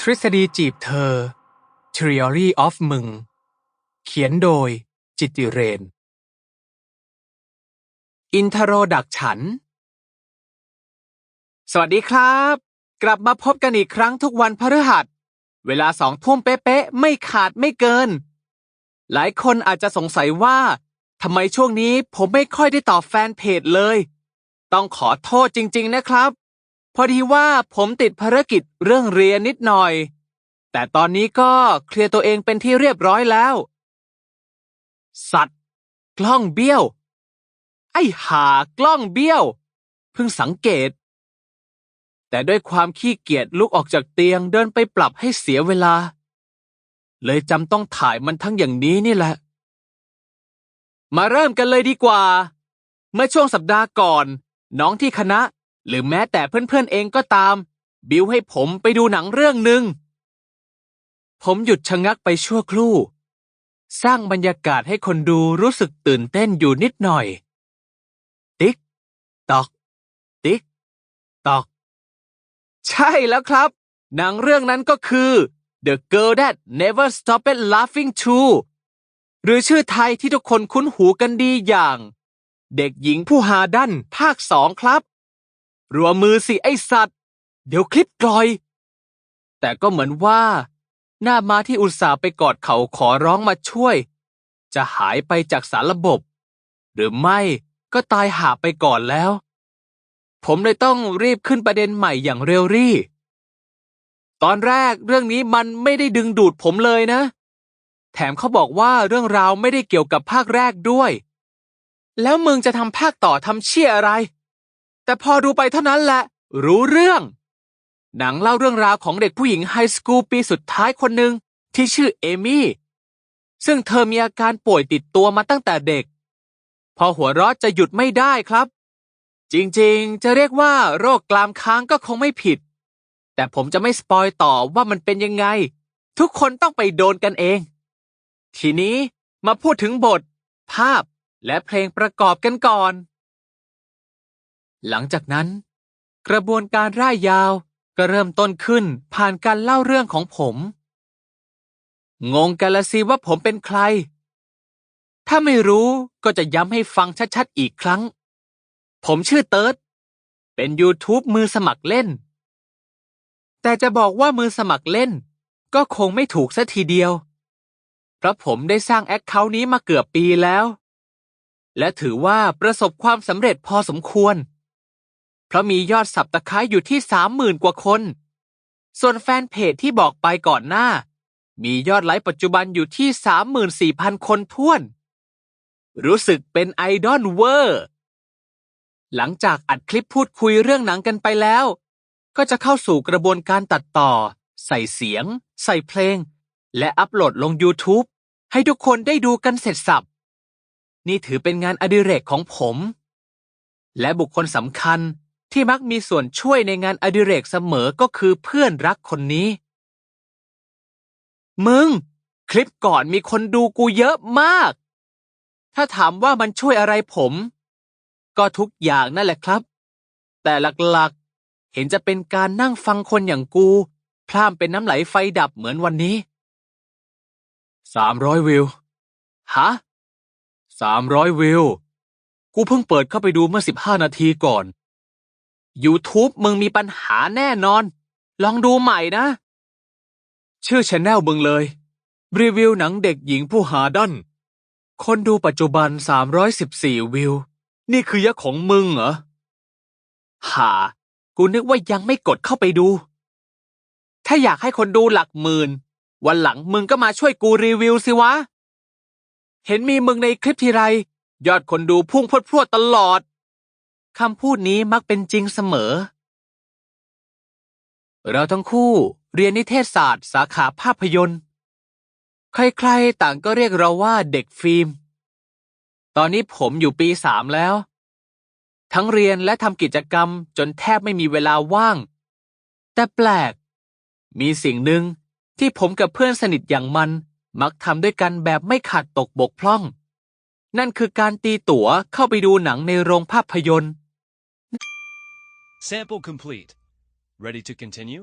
ทฤษฎีจีบเธอ Theory of มึง เขียนโดยจิติเรน อินทโรดักฉัน สวัสดีครับ กลับมาพบกันอีกครั้งทุกวันพฤหัส เวลาสองทุ่มเป๊ะๆ ไม่ขาดไม่เกิน หลายคนอาจจะสงสัยว่าทำไมช่วงนี้ผมไม่ค่อยได้ตอบแฟนเพจเลย ต้องขอโทษจริง ๆ นะครับ พอดีว่าผมติดภารกิจเรื่องเรียนนิดหน่อย แต่ตอนนี้ก็เคลียร์ตัวเองเป็นที่เรียบร้อยแล้ว สัตว์ กล้องเบี้ยว ไอ้หากล้องเบี้ยว เพิ่งสังเกต แต่ด้วยความขี้เกียจลุกออกจากเตียงเดินไปปรับให้เสียเวลา เลยจำต้องถ่ายมันทั้งอย่างนี้นี่แหละ มาเริ่มกันเลยดีกว่า เมื่อช่วงสัปดาห์ก่อน น้องที่คณะ หรือแม้แต่เพื่อนๆเองก็ตาม บิวให้ผมไปดูหนังเรื่องหนึ่งผมหยุดชะงักไปชั่วครู่ สร้างบรรยากาศให้คนดูรู้สึกตื่นเต้นอยู่นิดหน่อย ติ๊ก ตอก ติ๊ก ตอก ใช่แล้วครับ หนังเรื่องนั้นก็คือ The Girl That Never Stopped Laughing Too หรือชื่อไทยที่ทุกคนคุ้นหูกันดีอย่าง เด็กหญิงผู้หาดันภาคสองครับ รัวมือสิไอสัตว์ เดี๋ยวคลิปกลอย แต่ก็เหมือนว่า หน้ามาที่อุตส่าห์ไปกอดเขาขอร้องมาช่วย จะหายไปจากสารระบบ หรือไม่ก็ตายหาไปก่อนแล้ว ผมเลยต้องรีบขึ้นประเด็นใหม่อย่างเร็วรี่ ตอนแรกเรื่องนี้มันไม่ได้ดึงดูดผมเลยนะ แถมเขาบอกว่าเรื่องราวไม่ได้เกี่ยวกับภาคแรกด้วย แล้วมึงจะทำภาคต่อทำเชี่ยอะไร แต่พอดูไปเท่านั้นแหละ รู้เรื่อง หนังเล่าเรื่องราวของเด็กผู้หญิงไฮสคูลปีสุดท้ายคนหนึ่งที่ชื่อเอมี่ ซึ่งเธอมีอาการป่วยติดตัวมาตั้งแต่เด็ก พอหัวเราะจะหยุดไม่ได้ครับ จริงๆ จะเรียกว่าโรคกลามค้างก็คงไม่ผิด แต่ผมจะไม่สปอยต่อว่ามันเป็นยังไง ทุกคนต้องไปโดนกันเอง ทีนี้มาพูดถึงบท ภาพ และเพลงประกอบกันก่อน หลังจากนั้น กระบวนการร่ายยาวก็เริ่มต้นขึ้นผ่านการเล่าเรื่องของผม งงกันละสิว่าผมเป็นใคร ถ้าไม่รู้ก็จะย้ำให้ฟังชัดๆอีกครั้ง ผมชื่อเติร์ดเป็น YouTube มือสมัครเล่น แต่จะบอกว่ามือสมัครเล่น ก็คงไม่ถูกซะทีเดียว เพราะผมได้สร้างแอคเคาท์นี้มาเกือบปีแล้ว และถือว่าประสบความสำเร็จพอสมควร เพราะมียอดสับตะไคร้อยู่ที่สามหมื่นกว่าคน ส่วนแฟนเพจที่บอกไปก่อนหน้า มียอดไลค์ปัจจุบันอยู่ที่สามหมื่นสี่พันคนท้วน รู้สึกเป็นไอดอลเวอร์ หลังจากอัดคลิปพูดคุยเรื่องหนังกันไปแล้ว ก็จะเข้าสู่กระบวนการตัดต่อ ใส่เสียง ใส่เพลง และอัปโหลดลง YouTube ให้ทุกคนได้ดูกันเสร็จสับ นี่ถือเป็นงานอดิเรกของผม และบุคคลสำคัญที่มักมีส่วนช่วยในงานอดิเรกเสมอก็คือเพื่อนรักคนนี้ มึง คลิปก่อนมีคนดูกูเยอะมาก ถ้าถามว่ามันช่วยอะไรผม ก็ทุกอย่างนั่นแหละครับ แต่หลักๆ เห็นจะเป็นการนั่งฟังคนอย่างกูพร่ำเป็นน้ำไหลไฟดับเหมือนวันนี้สามร้อยวิว ฮะ สามร้อยวิว กูเพิ่งเปิดเข้าไปดูเมื่อสิบห้านาทีก่อน YouTube มึงมีปัญหาแน่นอน ลองดูใหม่นะ ชื่อชแนลมึงเลย รีวิวหนังเด็กหญิงผู้หาดันคนดูปัจจุบัน 314 วิว นี่คือยักษ์ของมึงเหรอ หา กูนึกว่ายังไม่กดเข้าไปดู ถ้าอยากให้คนดูหลักหมื่น วันหลังมึงก็มาช่วยกูรีวิวสิวะ เห็นมีมึงในคลิปทีไร ยอดคนดูพุ่งพรวดพรวดตลอด คำพูดนี้มักเป็นจริงเสมอ เราทั้งคู่เรียนนิเทศศาสตร์สาขาภาพยนตร์ ใครๆ ต่างก็เรียกเราว่าเด็กฟิล์ม ตอนนี้ผมอยู่ปีสามแล้ว ทั้งเรียนและทำกิจกรรมจนแทบไม่มีเวลาว่าง แต่แปลก มีสิ่งหนึ่งที่ผมกับเพื่อนสนิทอย่างมัน มักทำด้วยกันแบบไม่ขาดตกบกพร่อง นั่นคือการตีตั๋วเข้าไปดูหนังในโรงภาพยนตร์ Sample complete. Ready to continue?